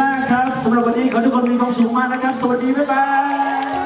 มากครับสำหรับวันนี้ขอทุกคนมีความสุขมากนะครับ สวัสดีบ๊ายบาย